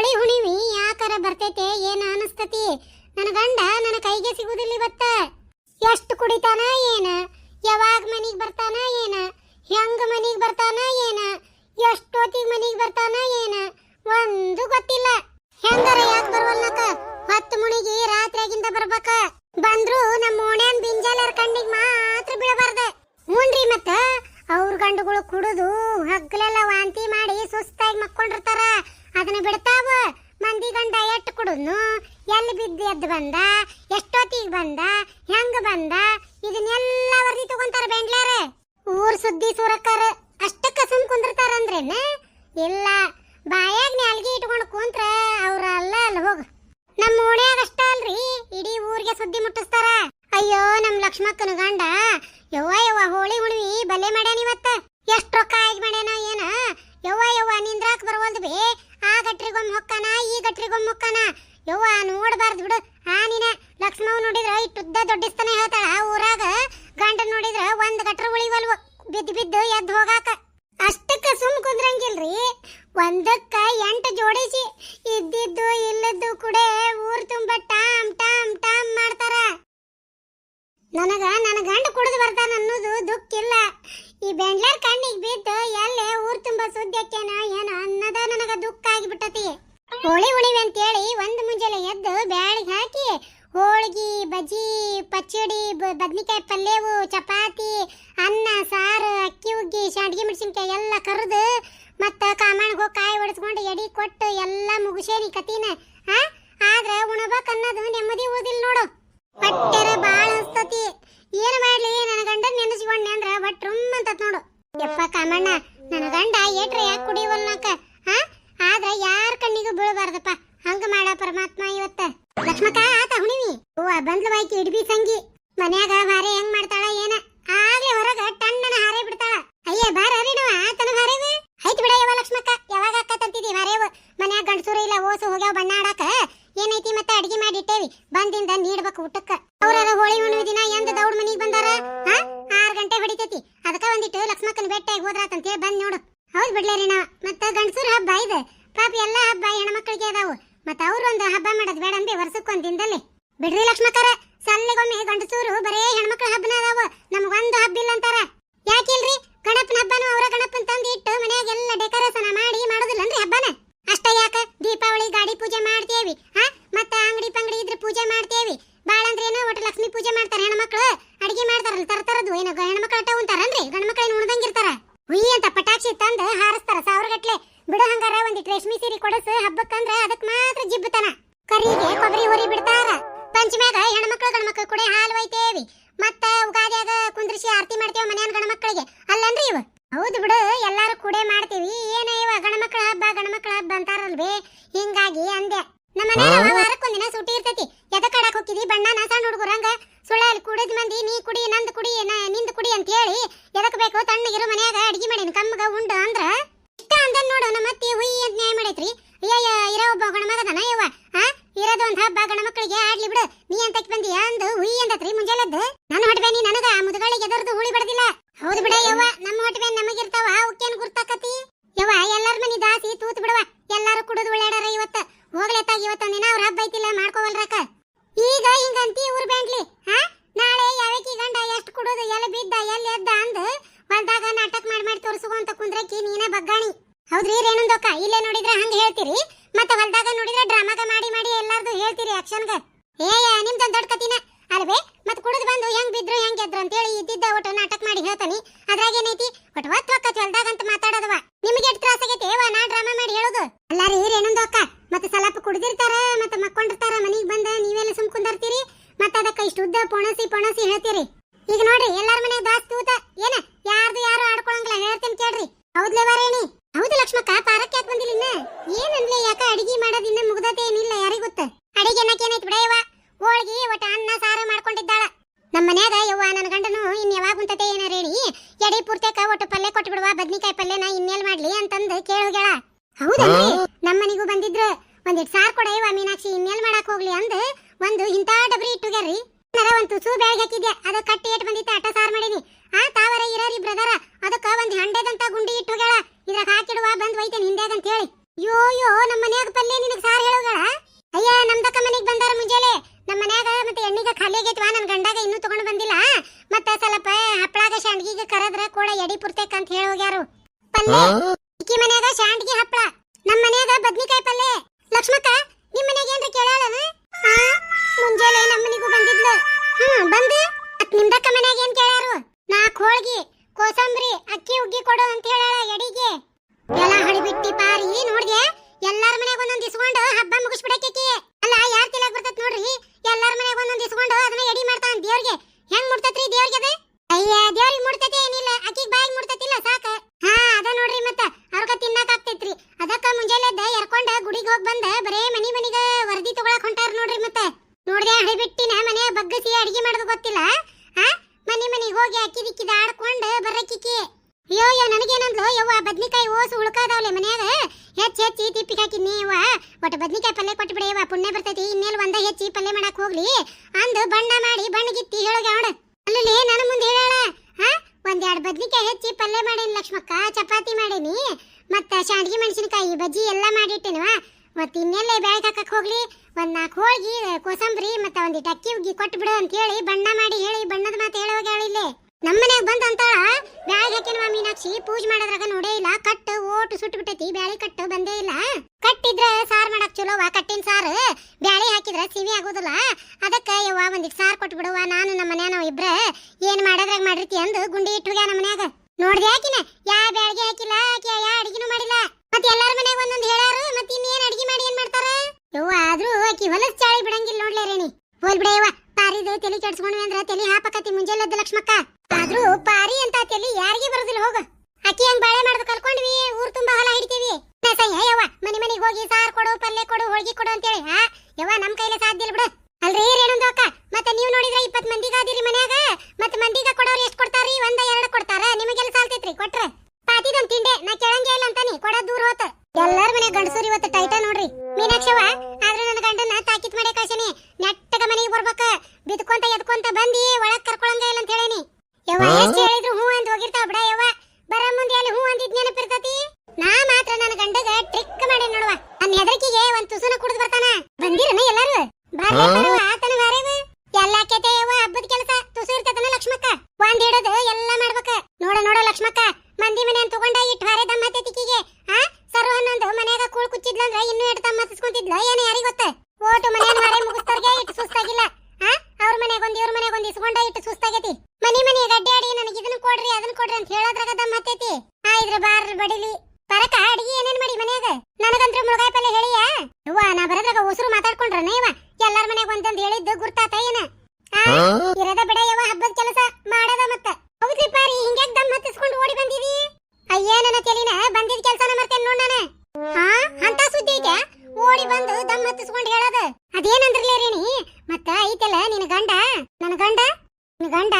ಹೋಳಿ ಹುಣಿವಿ ಯಾಕರ ಬರ್ತೈತೆ, ಏನ ಅನಸ್ತತಿ? ನನ್ನ ಗಂಡ ನನ್ನ ಕೈಗೆ ಸಿಗುದಿಲ್ಲ ಇವತ್ತ. ಎಷ್ಟು ಕುಡಿತಾನ ಏನ? ಯಾವಾಗ ಮನಿಗೆ ಬರ್ತಾನ ಏನ? ಹೆಂಗ ಮನಿಗ್ ಬರ್ತಾನ ಏನ? ಎಷ್ಟೊತ್ತಿಗೆ ಮನಿಗ್ ಬರ್ತಾನ ಏನ? ಒಂದು ಗೊತ್ತಿಲ್ಲ. ಹೆಂಗಾರ ಯಾಕೆ ಬರ್ವಲ್ನಕ ಹತ್ತು ಮುಣಿಗಿ ರಾತ್ರಿಯಾಗಿಂದ ಬರ್ಬೇಕ ಬಂದ್ರು ನಮ್ಮ ಓಣ್ಯಾನ್ ಬಿಂಜಾಲರ್ ಕಣ್ಣಿಗ್ ಮಾತ್ರ ಬೀಳಬಾರ್ದ ಹ್ಞೂನ್ರಿ ಮತ್ತ ಅವ್ರ ಗಂಡುಗಳು ಕುಡಿದು ಹಗ್ಲೆಲ್ಲ ವಾಂತಿ ಮಾಡಿ ಸುಸ್ತಾಗಿ ಮಕ್ಕೊಂಡಿರ್ತಾರ ಅದನ್ನ ಬಿಡ್ತಾವ ಮಂದಿ ಗಂಡ ಎಟ್ಟು ಕುಡಿದ್ನು ಎಲ್ಲಿ ಬಿದ್ದು ಎದ್ದು ಬಂದ, ಎಷ್ಟೊತ್ತಿಗೆ ಬಂದ, ಹೆಂಗ ಬಂದ, ಇದನ್ನೆಲ್ಲ ವರದಿ ತಗೊಂತಾರ ಬೆಂಗ್ಳಾರ ಊರ್ ಸುದ್ದಿ ಸೂರಕ್ಕಾರ ಅಷ್ಟಕ್ಕ ಸುಮ್ ಕುಂದಿರ್ತಾರಂದ್ರೇನ? ಇಲ್ಲ, ಬಾಯಾಗ ನಾಲ್ಗೆ ಇಟ್ಕೊಂಡು ಕುಂತ್ರ ಅವ್ರ ಅಲ್ಲ ಅಲ್ಲ ಹೋಗ. ನಮ್ಮ ಓಣ್ಯಾಗ ಅಷ್ಟ ಅಲ್ರಿ, ಇಡೀ ಊರಿಗೆ ಸುದ್ದಿ ಮುಟ್ಟಿಸ್ತಾರ. ಅಯ್ಯೋ, ನಮ್ ಲಕ್ಷ್ಮಕ್ಕನ ಗಂಡ, ಯವ್ವ ಯವ್ವ, ಹೋಳಿ ಹುಣ್ಣಿಮೆ ಬಲ್ಲೆ ಮಾಡ್ಯಾನ ಇವತ್ತ ಎಷ್ಟ್ ರೊಕ್ಕ ಆಗಿ ಮಾಡ್ಯಾನ ಏನ ಯವ್ವ ಯವ್ವ ನಿಂದ್ರಾಕ್ ಬರವಲ್ದು ಬೇ ಆ ಗಟ್ರಿಗೊಮ್ಮೆ ಹೊಕ್ಕನ ಈ ಗಟ್ರಿಗೊಮ್ಮೆ ಹೊಕ್ಕನ ಯವ್ವ ನೋಡಬಾರ್ದು ಬಿಡು ಆ ನೀನ ಲಕ್ಷ್ಮವ್ ನೋಡಿದ್ರ ಇಟ್ಟುದ್ದ ದೊಡ್ಡಿಸ್ತಾನೆ ಹೇಳ್ತಾಳ ಊರಾಗ ಗಂಡ ನೋಡಿದ್ರ ಒಂದ್ ಗಟ್ರ ಉಳಿವಲ್ವು ಬಿದ್ದು ಬಿದ್ದು ಎದ್ದು ಹೋಗಾಕ ಅಷ್ಟಕ್ಕ ಸುಮ್ ಕುಂದ್ರಂಗಿಲ್ರಿ ಒಂದಕ್ಕ ಎಂಟು ಜೋಡಿಸಿ, ಇದ್ದಿದ್ದು ಇಲ್ಲದ್ದು ಕೂಡ ಊರ್ ತುಂಬ ಟಾಮ್ ಟಾಮ್ ಟಾಮ್ ಮಾಡ್ತಾರ. ನನಗ, ನನ್ನ ಗಂಡ ಕುಡಿದು ಬರ್ತಾನ ಅನ್ನೋದು ದುಃಖ ಇಲ್ಲ ಈ ಬೆಂಡ್ಲಾರ್ ಕಣ್ಣಿಗೆ ಬಿದ್ದು ಎಲ್ಲೇ ಊರ್ ತುಂಬ ಸುದ್ದಿಕ್ಕೇನ ಏನ ಅನ್ನದ ನನಗ ದುಃಖ ಆಗಿಬಿಟ್ಟತಿ. ಹೋಳಿ ಉಳಿವೆ ಅಂತೇಳಿ ಒಂದು ಮುಂಜಾನೆ ಎದ್ದು ಬ್ಯಾಳಿಗೆ ಹಾಕಿ ಹೋಳ್ಗಿ, ಬಜ್ಜಿ, ಪಚ್ಚಡಿ ಬದ್ನಿಕಾಯಿ ಪಲ್ಯವು, ಚಪಾತಿ, ಅನ್ನ, ಸಾರು, ಅಕ್ಕಿ ಉಗ್ಗಿ ಶಾಂಡ್ಗಿ ಮೆಣಸಿನ್ಕಾಯಿ ಎಲ್ಲ ಕರೆದು ಮತ್ತು ಕಾಮಣ್ಗೆ ಹೋಗಿ ಕಾಯಿ ಒಡಿಸ್ಕೊಂಡು ಎಡಿ ಕೊಟ್ಟು ಎಲ್ಲ ಮುಗಿಸೇನಿ ಕತೀನ ಹಾ ಆದ್ರೆ ಉಣಬೇಕ್ ಅನ್ನೋದು ನೆಮ್ಮದಿ ಓದಿಲ್ಲ ನೋಡು. ಹೊಟ್ಟೆರ ಭಾಳ ಅನಿಸ್ತತಿ ಏನು ಮಾಡಲಿ? ನನ್ನ ಗಂಡ ನೆನೆಸ್ಕೊಂಡೆ ಅಂದ್ರೆ ಬಟ್ ರುಮ್ ಅಂತತ್ ನೋಡು. ಯಪ್ಪ ಕಾಮಣ್ಣ, ನನ್ನ ಗಂಡ ಏಟ್ರ ಯಾಕೆ ಕುಡಿಯವಲ್ನಾಕ ಹಾ ಆದ್ರೆ ಯಾರ ಕಣ್ಣಿಗೂ ಬೀಳಬಾರ್ದಪ್ಪ. ಹಂಗ ಮಾಡ ಪರಮಾತ್ಮ ಇವತ್ತ. ಲಕ್ಷ್ಮಕ್ಕ, ಆತ ಹುಣಿವಿ ಓ ಬಂದ್ಲು ಬಾಯ್ಕಿ ಇಡ್ಬಿ ಸಂಗಿ. ಮನ್ಯಾಗ ಹಾರೆ ಹೆಂಗ್ ಮಾಡ್ತಾಳ ಏನ? ಆಗ್ಲೇ ಹೊರಗ ಟಣ್ಣನ ಹಾರೇ ಬಿಡ್ತಾಳ. ಅಯ್ಯ, ಬಾರ ಅರಿನವ ಆತನ ಹಾರೇವ ಐತ್ ಬಿಡ ಯವ ಲಕ್ಷ್ಮಕ್ಕ, ಯಾವಾಗ ಅಕ್ಕತ್ತಂತಿದಿ ಹಾರೇವ ಮನ್ಯಾಗ ಗಣಸುರ ಇಲ್ಲ, ಓಸು ಹೋಗ್ಯಾವ ಬಣ್ಣ ಆಡಾಕ. ಏನೈತಿ ಮತ್ತೆ ಅಡಿಗೆ ಮಾಡಿ ಇಟ್ಟೇವಿ. ಬಂದಿಂದ ನೀಡ್ಬೇಕು ಊಟಕ್ಕ. ಅವ್ರಾರ ಹೋಳಿ ಹುಣ್ಣಿಮೆ ದಿನ ಎಂದ ದೌಡ್ ಮನಿಗ್ ಬಂದಾರ? ಹಾ? ಆರ್ ಗಂಟೆ ಹೊಡಿತೈತಿ. ಅದಕ್ಕ ಒಂದಿಟ್ಟು ಲಕ್ಷ್ಮಕ್ಕನ ಬೆಟ್ಟಾಗಿ ಹೋದ್ರಾತಂತೇಳಿ ಬಂದ್ ನೋಡು. ಹೌದ್ ಬಿಡ್ಲೇರಿ ನಾವ್. ಮತ್ತ ಗಂಡಸೂರ ಹಬ್ಬ ಇದು. ಪಾಪ ಎಲ್ಲಾ ಹಬ್ಬ ಹೆಣ್ಮಕ್ಳಿಗೆ ಅದಾವು. ಮತ್ತ ಅವ್ರು ಒಂದು ಹಬ್ಬ ಮಾಡೋದು ಬೇಡ ವರ್ಷಕ್ಕ ವರ್ಷಕ್ಕೊಂದ್ ದಿನದಲ್ಲಿ. ಬಿಡ್ರಿ ಲಕ್ಷ್ಮಕರ ಸಲ್ಲಿಗೊಮ್ಮೆ ಗಂಡಸೂರು ಬರೇ ಹೆಣ್ಮಕ್ಳ ಹಬ್ಬನ ಅದಾವ ನಮಗೊಂದು ಹಬ್ಬ ಇಲ್ಲ ಅಂತಾರ ಯಾಕಿಲ್ರಿ ಗಣಪನ ಹಬ್ಬನು ಅವರ ಗಣಪನ್ ತಂದು ಇಟ್ಟು ಮನ್ಯಾಗೆಲ್ಲ ಡೆಕೋರೇಷನ್ ಮಾಡಿ ಮಾಡೋದಿಲ್ಲನ್ರಿ ಹಬ್ಬನ ಅಷ್ಟ ಯಾಕ ದೀಪಾವಳಿ ಗಾಡಿ ಪೂಜೆ ಮಾಡ್ತೇವಿ ಹಾ ಮತ್ತ ಅಂಗಡಿ ಪಂಗಡಿ ಇದ್ರೆ ಪೂಜೆ ಮಾಡ್ತೇವಿ ಬಾಳ ಅಂದ್ರೆ ಏನೋ ಒಟ್ಟು ಲಕ್ಷ್ಮಿ ಪೂಜೆ ಮಾಡ್ತಾರ ಹೆಣ್ಮಕ್ಳು ಅಡಿಗೆ ಮಾಡ್ತಾರಲ್ಲ ತರತರದ್ದು ಏನೋ ಹೆಣ್ಮಕ್ಳು ಅಟ್ಟ ಉಂತಾರನ್ರಿ ಗಂಡ್ಮಕ್ಳು ಏನು ಉಣ್ದಂಗಿರ್ತಾರ ಹುಯ್ ಅಂತ ಪಟಾಕ್ಷಿ ತಂದು ಹಾರಿಸ್ತಾರ ಸಾವಿರ ಗಟ್ಲೆ ಬಿಡು ಹಂಗಾರ ಒಂದಿಟ್ ರೇಷ್ಮಿ ಸೀರೆ ಕೊಡಸ್ ಹಬ್ಬಕ್ಕಂದ್ರ ಅದಕ್ ಮಾತ್ರ ಜಿಬ್ಬತನ ಕರಿಗೆ ಕೊಬ್ಬರಿ ಹುರಿ ಬಿಡ್ತಾರ ಪಂಚಮ್ಯಾಗ ಹೆಣ್ಮಕ್ಳು ಗಂಡ್ಮಕ್ಳು ಕೂಡ ಹಾಲು ಒಯ್ತೇವಿ ಮತ್ತ ಉಗಾದ್ಯಾಗ ಕುಂದ್ರಿಸಿ ಆರತಿ ಮಾಡ್ತೇವ ಮನ್ಯಾನ ಗಣಮಕ್ಕಳಿಗೆ ಅಲ್ಲನ್ರಿ ಇವ ಹೌದು ಬಿಡು ಎಲ್ಲಾರು ಕೂಡೆ ಮಾಡ್ತೀವಿ ಏನ ಇವ ಗಣಮಕ್ಳ ಹಬ್ಬ ಗಣಮಕ್ಳ ಹಬ್ಬ ಅಂತಾರಲ್ವೇ ಹಿಂಗಾಗಿ ಅಂದೆ. ನಮ್ಮ ಮನ್ಯಾಗ ವಾರಕ್ಕೊಂದಿನ ಸುಟಿ ಇರ್ತೈತಿ. ಎದಕ್ ಆಡಕ್ ಹೋಗಿದಿ ಬಣ್ಣನ ಸಣ್ಣ ಹುಡುಗರಂಗ ಸುಳ್ಳಲ್ಲಿ ಕುಡಿದ್ ಮಂದಿ ನೀ ಕುಡಿ ನಂದ್ ಕುಡಿ ನಾ ನಿಂದ್ ಕುಡಿ ಅಂತ ಹೇಳಿ ಎದಕ್ ಬೇಕು ತಣ್ಣಗಿರು ಮನ್ಯಾಗ ಅಡಿಗೆ ಮಾಡೀನಿ ಕಮ್ಮಗ ಉಂಡ ಅಂದ್ರ ಇಷ್ಟ ಅಂದ ನೋಡು ನಮ್ಮ ಅತ್ತಿ ಹುಯ್ ಅಂತ ನ್ಯಾಯ ಮಾಡೈತ್ರಿ. ಅಯ್ಯ ಇರೋ ಒಬ್ಬ ಗಣಮಗದನ ಯವ್ವ? ಹಾ ಇರೋದು ಒಂದ್ ಹಬ್ಬ ಗಣಮಕ್ಕಳಿಗೆ ಆಡ್ಲಿ ಬಿಡು. ನೀ ಅಂತಕ್ ಬಂದಿ ಅಂದು ಹುಯಿ ಅಂದತ್ರಿ ಮುಂಜಾಲದ್ದು ನನ್ನ ಹೊಟ್ಬೇನಿ ನನಗ ಮುದುಗಳಿಗೆ ಎದರ್ದು ಹುಳಿ ಬಡದಿಲ್ಲ ಹೌದು ಬಿಡ ಯವ್ವ ನಮ್ಮ ಹೊಟ್ಬೇನ್ ನಮಗಿರ್ತಾವ ಅವಕ್ಕೇನ್ ಗುರ್ತಾಕತಿ ಯವ್ವ ಎಲ್ಲಾರ ಮನಿ ದಾಸಿ ತೂತ್ ಬಿಡವ ಎಲ್ಲಾರು ಕುಡಿದು ಉಳ್ಳಾಡಾರ ಇವತ್ತ ಹೋಗ್ಲೆತ್ತಾಗ ಇವತ್ತೊಂದಿನ ಅವ್ರ ಹಬ್ಬ ಐತಿಲ್ಲ ಮಾಡ್ಕೋವಲ್ರಕ ಈಗ ಹಿಂಗಂತಿ ಊರ್ ಬ್ಯಾಂಡ್ಲಿ ಹಾ ನಾಳೆ ಯಾವಕಿ ಗಂಡ ಎಷ್ಟು ಕುಡುದು ಎಲ್ಲಿ ಬಿದ್ದ ಎಲ್ಲಿ ಎದ್ದ ಅಂದ್ ಹೊಲ್ದಾಗ ನಾಟಕ ಮಾಡಿ ಮಾಡಿ ಕುಂದ್ರಕಿ ನೀನ ಬಗ್ಗಾಣಿ. ಹೌದ್ರಿ ರೇಣುಂದಕ್ಕ, ಇಲ್ಲೇ ನೋಡಿದ್ರೆ ಹಂಗ ಹೇಳ್ತೀರಿ? ಮತ್ತೆ ಹೊಲ್ದಾಗ ನೋಡಿದ್ರೆ ಡ್ರಾಮಾಗ ಮಾಡಿ ಮಾಡಿ ಎಲ್ಲಾರ್ದು ಹೇಳ್ತೀರಿ ಆಕ್ಷನ್ಗ. ಏಯ ನಿಮ್ದೊಂದು ದೊಡ್ಡ ಕತಿನ ಅಲ್ವೇ, ಮತ್ತೆ ಕುಡಿದು ಬಂದು ಹೆಂಗ್ ಬಿದ್ರು, ಹೆಂಗ್ ಎದ್ರು ಅಂತೇಳಿ ಇದ್ದಿದ್ದ ಒಟ್ಟು ನಾಟಕ ಮಾಡಿ ಹೇಳ್ತಾನಿ. ಅದ್ರಾಗ ಏನೈತಿ ಒಟ್ಟು ಹೊತ್ತು ಒಕ್ಕ ಹೊಲ್ದಾಗ ಅಂತ ಮಾತಾಡೋದವ. ನಿಮ್ಗೆ ಎಷ್ಟು ತ್ರಾಸ ಆಗೈತಿ? ಏವ ನಾ ಡ್ರಾಮಾ ಮಾಡಿ ಹೇಳೋದು. ಅಲ್ಲ ರೀ ರೇಣುಂದಕ್ಕ, ಮತ್ತೆ ಸ್ವಲ್ಪ ಕುಡಿದಿರ್ತಾರ, ಮತ್ತೆ ಮಕ್ಕೊಂಡಿರ್ತಾರ ಮನಿಗ್ ಬಂದ, ನೀವೆಲ್ಲ ಸುಮ್ ಕುಂದರ್ತೀರಿ? ಮತ್ತೆ ಅದಕ್ಕೆ ಇಷ್ಟು ಉದ್ದ ಪೊಣಸಿ ಪೊಣಸಿ ಹೇಳ್ತೀರಿ ಈಗ ನೋಡ್ರಿ ಎಲ್ಲಾರ ಮನೆಯಾಗ ದಾಸ್ ತೂತ ಏನ ಯಾರ್ದು ಯಾರು ಆಡ್ಕೊಳಂಗಿಲ್ಲ ಹೇಳ್ತೇನೆ ಕೇಳ್ರಿ ಹೌದ್ಲೇ ಬಾರೇಣಿ ಹೌದು ಲಕ್ಷ್ಮಕ್ಕ ಪಾರಕ್ ಯಾಕೆ ಬಂದಿಲ್ಲ ಇನ್ನ ಏನನ್ಲೆ ಯಾಕ ಅಡಿಗೆ ಮಾಡೋದ್ ಇನ್ನ ಮುಗ್ದತೆ ಏನಿಲ್ಲ ಯಾರಿಗ್ ಗೊತ್ತ ಅಡಿಗೆ ಅನ್ನಕ್ ಏನೈತಿ ಬಿಡಯವ್ವ ಹೋಳ್ಗಿ ಒಟ್ಟ ಅನ್ನ ಸಾರು ಮಾಡ್ಕೊಂಡಿದ್ದಾಳ ನಮ್ಮ ಮನ್ಯಾಗ ಯವ್ವ ನನ್ನ ಗಂಡನು ಇನ್ ಯಾವಾಗ ಏನಾರ ಹೇಳಿ? ಎಡಿ ಪೂರ್ತೇಕ ಒಟ್ಟು ಪಲ್ಯ ಕೊಟ್ಟು ಬಿಡುವ ಬದ್ನಿಕಾಯಿ ಪಲ್ಯನ ಇನ್ಮೇಲೆ ಮಾಡ್ಲಿ ಅಂತಂದು ಕೇಳೋಗ್ಯಾಳ ಹೌದಾ ನಮ್ಮ ಮನೆಗೂ ಬಂದಿದ್ರು. ಒಂದಿಟ್ಟು ಸಾರ್ ಕೊಡ ಇವ ಮೀನಾಕ್ಷಿ ಇನ್ಮೇಲೆ ಮಾಡಕ್ ಹೋಗ್ಲಿ ಅಂದ್ ಒಂದು ಇಂತಾ ಡಬ್ರಿ ಇಟ್ಟುಗ್ಯಾರ್ರಿ ನರ ಒಂದು ತುಸು ಬ್ಯಾಗ್ ಹಾಕಿದ್ದೆ ಅದ ಕಟ್ಟಿ ಏಟ್ ಬಂದಿತ್ತು ಅಟ ಸಾರ್ ಮಾಡೀನಿ. ಆ ತಾವರ ಇರರಿ ಬ್ರದರ ಅದಕ್ಕ ಒಂದು ಹಂಡೆದಂತ ಗುಂಡಿ ಇಟ್ಟುಗ್ಯಾಳ ಇದ್ರಾಗ ಹಾಕಿಡುವ ಬಂದ್ ಒಯ್ತೇನೆ ಹಿಂದ್ಯಾಗ ಅಂತ ಹೇಳಿ ಯೋ ಯೋ ನಮ್ಮ ಮನ್ಯಾಗ ಪಲ್ಯ ನಿನಗ ಎಡಿ ಪುರ್ತಕ್ ಅಂತ ಹೇಳಿ ಹೋಗ್ಯಾರು ಪಲ್ಲೆ ಇಕ್ಕಿ ಮನ್ಯಾಗ ಶಾಂಡ್ಗಿ ಹಪ್ಪಳ ನಮ್ಮ ಮನ್ಯಾಗ ಬದ್ನಿಕಾಯಿ ಪಲ್ಲೆ ಲಕ್ಷ್ಮಕ್ಕ ನಿಮ್ ಮನ್ಯಾಗ ಏನ್ರಿ ಕೇಳಾಳನ ಹಾ ಮುಂಜಾನೆ ನಮ್ಮ ಮನೆಗೂ ಬಂದಿದ್ಲು ಹ್ಮ್ ಬಂದು ಮತ್ ನಿಮ್ದಕ್ಕ ಮನ್ಯಾಗ ಏನ್ ಕೇಳ್ಯಾರು ನಾಕ್ ಹೋಳ್ಗಿ ಕೋಸಂಬರಿ ಅಕ್ಕಿ ಉಗ್ಗಿ ಕೊಡು ಅಂತ ಹೇಳಾಳ ಎಡಿಗೆ ಎಲ್ಲ ಹಡಿಬಿಟ್ಟಿ ಪಾರಿ ನೋಡ್ದೆ ಎಲ್ಲಾರ ಮನ್ಯಾಗ ಒಂದೊಂದ್ ಇಸ್ಕೊಂಡು ಹಬ್ಬ ಮುಗಿಸ್ಬಿಡಕ್ಕೆ ಅಲ್ಲ ಯಾರ್ ತಿಲಾಗ್ ಬರ್ತೈತ್ ನೋಡ್ರಿ ಎಲ್ಲಾರ ಮನ್ಯಾಗ ಒಂದೊಂದ್ ಇಸ್ಕೊಂಡು ಅದನ್ನ ಎಡಿ ಮಾಡ್ತಾನ ದೇವ್ರಿಗೆ ಹೆಂಗ್ ಮುಡ್ತೈತ್ರಿ ದೇವ್ರಿಗೆ ಅದು ಅಯ್ಯ ದೇವ್ರಿಗೆ ಮುಡ್ತೈತೆ ಏನಿಲ್ಲ ಅಕ್ಕಿಗ್ ಬಾಯಿಗೆ ಮುಡ್ತೈತಿಲ್ಲ ಸಾಕ ಹಾ ಅದ ನೋಡ್ರಿ ಮತ್ತ ಅವ್ರಗ ತಿನ್ನಾಕ ಆಗ್ತೈತ್ರಿ ಅದಕ್ಕ ಮುಂಜಾನೆ ಎದ್ದ ಎರ್ಕೊಂಡ ಗುಡಿಗೆ ಹೋಗ್ ಬಂದ ಬರೇ ಮನಿ ಮನಿಗ ವರದಿ ತಗೊಳಕ್ ಹೊಂಟಾರ ನೋಡ್ರಿ ಮತ್ತ ನೋಡ್ದೆ ಹಡಿಬಿಟ್ಟಿನ ಮನೆ ಬಗ್ಗಸಿ ಅಡಿಗೆ ಮಾಡೋದು ಗೊತ್ತಿಲ್ಲ ಆ ಮನಿ ಮನಿಗ್ ಹೋಗಿ ಅಕ್ಕಿ ದಿಕ್ಕಿದ ಆಡ್ಕೊಂಡ್ ಬರಕ್ಕಿಕ್ಕಿ ಅಯ್ಯೋ ಯೋ ನನಗೇನಂದ್ಲು ಯವ್ವ ಬದ್ನಿಕಾಯಿ ಓಸು ಉಳ್ಕಾದವ್ಲೆ ಮನ್ಯಾಗ ಹೆಚ್ಚ್ ತಿಪ್ಪಿಗೆ ಹಾಕಿನಿ ಒಟ್ಟ ಒಟ್ಟು ಬದ್ನಿಕಾಯಿ ಪಲ್ಯ ಕೊಟ್ಟು ಬಿಡಿ ಪುಣ್ಯ ಬರ್ತೈತಿ ಇನ್ನೇಲ್ ಒಂದ ಹೆಚ್ಚಿ ಪಲ್ಯ ಮಾಡಕ್ ಹೋಗ್ಲಿ. ಅಂದು ಬಣ್ಣ ಮಾಡಿ ಬಣ್ಣಗಿತ್ತಿ ಹೇಳೋಗ ನೋಡ ಅಲ್ಲಿ ನನ್ನ ಮುಂದೆ ಹೇಳಾಳ. ಹಾ? ಒಂದೆರಡು ಬದ್ನಿಕಾಯಿ ಹೆಚ್ಚಿ ಪಲ್ಯ ಮಾಡೇನಿ ಲಕ್ಷ್ಮಕ್ಕ, ಚಪಾತಿ ಮಾಡೇನಿ. ಮತ್ತ ಶಾಂಡ್ಗಿ ಮೆಣಸಿನಕಾಯಿ, ಬಜ್ಜಿ ಎಲ್ಲ ಮಾಡಿಟ್ಟೇನವ ಮತ್ತ ಇನ್ನೆಲ್ಲ ಬೇಳೆ ಹಾಕಕ್ ಹೋಗ್ಲಿ. ಒಂದ್ ನಾಲ್ಕು ಹೋಳ್ಗಿ ಕೋಸಂಬರಿ, ಮತ್ತ ಒಂದಿಟ್ಟು ಅಕ್ಕಿ ಉಗ್ಗಿ ಕೊಟ್ಟು ಬಿಡು ಅಂತ ಹೇಳಿ ಬಣ್ಣ ಮಾಡಿ ಹೇಳಿ, ಬಣ್ಣದ ಮಾತು ಹೇಳೋಗ ಹೇಳಿಲ್ಲೇ ನಮ್ಮನ್ಯಾಗ ಬಂದ ಅಂತಾಳ? ಬ್ಯಾಗ್ ಹಾಕಿನವ ಮೀನಾಕ್ಷಿ. ಪೂಜೆ ಮಾಡೋದ್ರಾಗ ನೋಡೇ ಇಲ್ಲ. ಕಟ್ಟು ಓಟು ಸುಟ್ಟು ಬಿಟ್ಟೈತಿ ಬ್ಯಾಳಿ ಕಟ್ಟು ಬಂದೇ ಇಲ್ಲ. ಕಟ್ಟಿದ್ರ ಸಾರ್ ಮಾಡಕ್ ಚಲೋವ ಕಟ್ಟಿನ ಸಾರು. ಬ್ಯಾಳಿ ಹಾಕಿದ್ರ ಸಿವಿ ಆಗೋದಿಲ್ಲ. ಅದಕ್ಕ ಯವ್ವ ಒಂದಿಕ್ ಸಾರ್ ಕೊಟ್ಟು ಬಿಡುವ ನಾನು ನಮ್ಮ ಮನ್ಯಾಗ ನಾವ್ ಇಬ್ರ. ಏನ್ ಮಾಡೋದ್ರಾಗ ಮಾಡಿರ್ತಿ ಅಂದು ಗುಂಡಿ ಇಟ್ಟುಗ್ಯ ನಮ್ಮ ಮನ್ಯಾಗ. ನೋಡ್ದೆ ಆಕಿನ? ಯಾ ಬ್ಯಾಳಿಗೆ ಹಾಕಿಲ್ಲ ಆಕಿ ಯಾ ಅಡಿಗೆನೂ ಮಾಡಿಲ್ಲ. ಮತ್ ಎಲ್ಲಾರ ಮನ್ಯಾಗ ಒಂದೊಂದು ಹೇಳಾರು ಮತ್ ಇನ್ನೇನ್ ಅಡಿಗೆ ಮಾಡಿ ಏನ್ ಮಾಡ್ತಾರ? ಯವ್ವ ಆದ್ರೂ ಆಕಿ ಹೊಲಸ್ ಚಾಳಿ ಬಿಡಂಗಿಲ್ಲ ನೋಡ್ಲೇ ರೇಣಿ. ಹೋಲ್ ಬಿಡ ಯವ್ವ. ಪಾರಿದು ತಲೆ ಕೆಡ್ಸ್ಕೊಂಡ್ವಿ ಅಂದ್ರ ತಲೆ ಹಾಪಕತಿ ಮುಂಜಾನೆದ್ದು ಲಕ್ಷ್ಮಕ್ಕ. ಆದ್ರೂ ಪಾರಿ ಅಂತ ತಲೆ ಯಾರಿಗೆ ಬರೋದಿಲ್ಲ ಹೋಗ. ಅಕ್ಕಿ ಹಂಗ್ ಬಾಳೆ ಮಾಡ್ದು ಕಲ್ಕೊಂಡ್ವಿ ಊರ್ ತುಂಬಾ ಹೊಲ ಹಿಡಿತೀವಿ. ಯವ್ವ, ಮನಿ ಮನೆಗೆ ಹೋಗಿ ಸಾರ್ ಕೊಡು ಪಲ್ಲೆ ಕೊಡು, ಹೋಳ್ಗಿ ಕೊಡು ಅಂತೇಳಿ, ಹಾ? ಯವ್ವ, ನಮ್ ಕೈಲಿ ಸಾಧ್ಯ ಇಲ್ಲ ಬಿಡು. ಅಲ್ರಿ ರೇಣುಂದು ಅಕ್ಕ, ಮತ್ತೆ ನೀವು ನೋಡಿದ್ರೆ ಇಪ್ಪತ್ ಮಂದಿಗ ಅದಿರಿ ಮನ್ಯಾಗ? ಮತ್ ಮಂದಿಗ ಕೊಡೋರು ಎಷ್ಟ್ ಕೊಡ್ತಾರಿ ಒಂದ ಬಿದ್ಕೊಂತ ಎದ್ಕೊಂತ ಬಂದಿ ಒಳಗ್ ಕರ್ಕೊಳಂಗ ಇಲ್ಲ ಅಂತ ಹೇಳೇನಿ. ಯವ್ವ ಎಷ್ಟ್ ಹೇಳಿದ್ರು ಹೂ ಅಂತ ಹೋಗಿರ್ತಾವ ಬಿಡ ಯವ್ವ. ಬರ ಮುಂದೆ ಅಲ್ಲಿ ಹೂ ಅಂದಿದ್ ನೆನಪಿರ್ತತಿ ನಾ ಮಾತ್ರ ನನ್ನ ಗಂಡಗ ಟ್ರಿಕ್ ಮಾಡಿ ನೋಡುವ. ನನ್ನ ಹೆದರಿಕೆಗೆ ಒಂದ್ ತುಸುನ ಕುಡಿದು ಬರ್ತಾನ. ಬಂದಿರನ ಎಲ್ಲಾರು? ಬರ್ಲಿ ಆತನ ಬಾರೇವ ಎಲ್ಲ ಕೆತೆ ಯವ್ವ ಹಬ್ಬದ ಕೆಲಸ. ತುಸು ಇರ್ತತನ ಲಕ್ಷ್ಮಕ್ಕ? ಒಂದ್ ಹಿಡದು ಎಲ್ಲ ಮಾಡ್ಬೇಕ. ನೋಡ ನೋಡ ಲಕ್ಷ್ಮಕ್ಕ ಮಂದಿ ಮನೆ ತಗೊಂಡ ಇಟ್ ಹಾರೆ ದಮ್ಮ ತೆತಿಕಿಗೆ ಆ ಸರು ಹನ್ನೊಂದು ಮನ್ಯಾಗ ಕೂಳ್ ಕುಚ್ಚಿದ್ಲಂದ್ರ ಇನ್ನೂ ಎಟ್ ದಮ್ಮ ಹತ್ತಿಸ್ಕೊಂತಿದ್ಲ ಏನ ಯಾರಿಗ್ ಗೊತ್ತ ಓಟು ಮನೆಯ ಹಾರೆ ಮುಗಿಸ್ತಾರ್ಗೆ ಇಟ್ ಸುಸ್ತಾಗಿಲ್ಲ ಆ ಅವ್ರ ಮನೆಗ್ ಒಂದ್ ಇವ್ರ ಮನೆಗ್ ಒಂದ್ ಇಸ್ಕೊಂಡ ಇಟ್ಟು ಸುಸ್ತಾಗೈತಿ ಮನಿ ಮನಿ ಗಡ್ಡೆ ಆಡಿ ನನಗೆ ಇದನ್ನ ಕೊಡ್ರಿ ಅದನ್ನ ಕೊಡ್ರಿ ಅಂತ ಹೇಳೋದ್ರಾಗ ದಮ್ಮ ಹತ್ತೈತಿ ಆ ಇದ್ರ ಬಾರ್ ಬಡಿಲಿ ಬರಕ ಅಡಿಗೆ ಏನೇನ್ ಮಾಡಿ ಮನ್ಯಾಗ ಮುಳುಗಾಯಿ ಪಲ್ಲೆ ಹೇಳಿಯ? ಅವ್ವ ನಾ ಬರದ್ರಾಗ ಉಸಿರು ಮಾತಾಡ್ಕೊಂಡ್ರ ನೀವ ಎಲ್ಲಾರ ಮನೆಗ್ ಒಂದಂದ್ ಹೇಳಿದ್ದು ಗುರ್ತಾತ ಏನ? ಇರದ ಬಿಡ ಯವ್ವ ಹಬ್ಬದ ಕೆಲಸ ಮಾಡದ ಮತ್ತ. ಹೌದ್ರಿ ಪಾರಿ ಹಿಂಗ್ಯಾಕ್ ದಮ್ ಹತ್ತಿಸ್ಕೊಂಡು ಓಡಿ ಬಂದಿದಿ? ಅಯ್ಯ ನನ್ನ ತಲಿನ ಬಂದಿದ್ ಕೆಲ್ಸನ ಮರ್ತೇನ್ ನೋಡ್ ನಾನು. ಹಾ ಅಂತ ಸುದ್ದಿ ಐತೆ ಓಡಿ ಬಂದು ದಮ್ ಹತ್ತಿಸ್ಕೊಂಡು ಹೇಳದ. ಅದೇನಂದ್ರಲೇ ರೇಣಿ? ಮತ್ತ ಐತಲ್ಲ ನಿನ್ನ ಗಂಡ? ನನ್ನ ಗಂಡ? ನಿನ್ನ ಗಂಡ?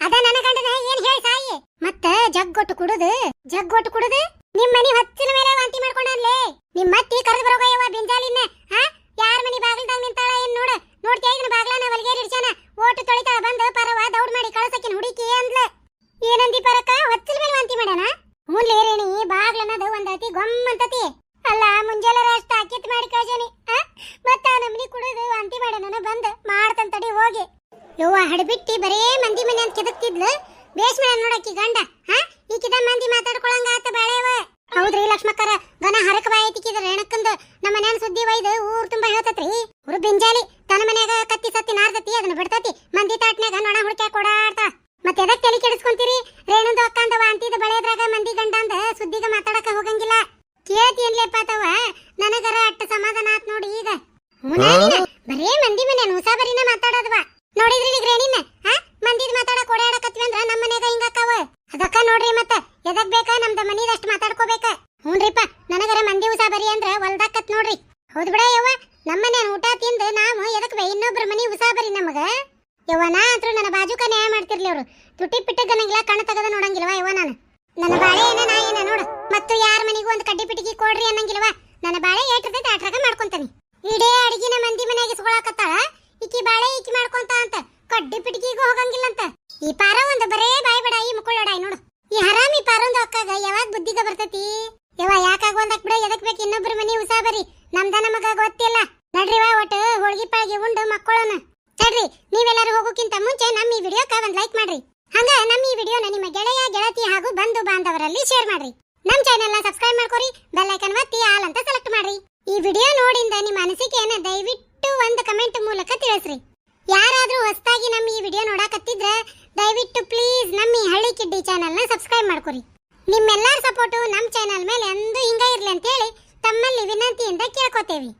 ಅದ ನನ್ನ ಗಂಡನ ಏನ್ ಹೇಳಿ ಸಾಯಿ? ಮತ್ತ ಜಗ್ಗೊಟ್ಟು ಕುಡುದು? ಜಗ್ಗೊಟ್ಟು ಕುಡುದು ನಿಮ್ ಮನಿ ಹಚ್ಚಿನ ಮೇಲೆ ವಾಂತಿ ಮಾಡ್ಕೊಂಡನ್ಲೇ ನಿಮ್ ಮತ್ತಿ ಕರೆದು ಬರೋಗ ಯವ್ವ ಬಿಂಜಾಲಿನ ಹಾ ಯಾರ ಮನಿ ಬಾಗಿಲ್ದಾಗ ನಿಂತಾಳ ಏನ್ ನೋಡ ನೋಡ್ತೀಯ ಇದನ್ನ ಬಾಗ್ಲಾನ ವಲ್ಗೇರಿ ಇಡ್ಸ್ಯಾನ ಓಟು ತೊಳಿತಾಳ ಬಂದು ಪರವ ದೌಡ್ ಮಾಡಿ ಕಳಸಕಿನ ಹುಡುಕಿ ಅಂದ್ಲ ಏನಂದಿ ಪರಕ ಹೊತ್ತಿನ ಮೇಲೆ ವಾಂತಿ ಮಾಡ್ಯಾನ ಹ್ಞೂನ್ಲೇ ರೇಣಿ ಬಾಗ್ಲನ್ನದು ಒಂದ್ ಅತಿ ಗೊಮ್ಮಂತತಿ ಅಲ್ಲ ಮುಂಜಾನೆ ಅಷ್ಟ ಅಕ್ಕಿತ್ ಮಾಡಿ ಕಳ್ಸೇನಿ ಆ ಮತ್ತ ನಮ್ನಿ ಕುಡಿದು ವಾಂತಿ ಮಾಡ್ಯಾನ ಬಂದ್ ಮಾಡ್ತಂತ ತಡಿ ಹೋಗಿ ಯವ್ವ ಹಡಬಿಟ್ಟಿ ಬರೇ ಮಂದಿ ಮನೆ ಅಂತ ಕೆದಕ್ತಿದ್ಲು ಬೇಸ್ ಮೇಲೆ ನೋಡಕ್ಕಿ ಗಂಡ ಹಾ ಈಕಿದ ಮಂದಿ ಮಾತಾಡ್ಕೊಳಂಗ ಆತ ಬಾಳೆವ ಹೌದ್ರಿ ಲಕ್ಷ್ಮಕ್ಕರ ಗನ ಹರಕ ಬಾಯಿ ತಿಕ್ಕಿದ ರೇಣಕ್ಕಂದ ಮನ್ಯಾನ ಸುದ್ದಿ ಒಯ್ದು ಊರ್ ತುಂಬಾ ಹೇಳ್ತತ್ರಿ. ಊರು ಬಿಂಜಾಲಿ ತನ್ನ ಮನ್ಯಾಗ ಕತ್ತಿ ಸತ್ತಿ ನಾರ್ತತಿ ಅದನ್ನ ಬಿಡ್ತತಿ. ಮಂದಿ ತಾಟ್ನ್ಯಾಗ ನೊಣ ಹುಡ್ಕ್ಯಾಕ ಕೊಡಾಡ್ತ ಮತ್ತೆ ಎದಕ್ ತಲೆ ಕೆಡಿಸ್ಕೊಂತೀರಿ? ರೇಣುಂದು ಅಕ್ಕಂದವ ಅಂತಿದ ಬಳೆದ್ರಾಗ ಮಂದಿ ಗಂಡ ಅಂದ ಸುದ್ದಿಗ ಮಾತಾಡಕ ಹೋಗಂಗಿಲ್ಲ. ಕೇಳ್ತಿ ಏನ್ಲೇಪ ತವ, ನನಗರ ಅಟ್ಟ ಸಮಾಧಾನ ಆತ್ ನೋಡಿ ಈಗ. ಬರೇ ಮಂದಿ ಮನೆ ಉಸಾಬರಿನ ಮಾತಾಡೋದ್ವಾ. ನೋಡಿದ್ರಿ ಈಗ ನೋಡ್ತಿದ್ರೆ ದಯವಿಟ್ಟು ಪ್ಲೀಸ್ ನಮ್ಮ ಈ ಹಳ್ಳಿ ಕಿಡ್ಡಿ ಚಾನೆಲ್ನ ಸಬ್ಸ್ಕ್ರೈಬ್ ಮಾಡ್ಕೊರಿ. ನಿಮ್ಮೆಲ್ಲರ ಸಪೋರ್ಟು ನಮ್ಮ ಚಾನೆಲ್ ಮೇಲೆ ಎಂದೂ ಹಿಂಗ ಇರಲಿ ಅಂತೇಳಿ ತಮ್ಮಲ್ಲಿ ವಿನಂತಿಯಿಂದ ಕೇಳ್ಕೊತೇವೆ.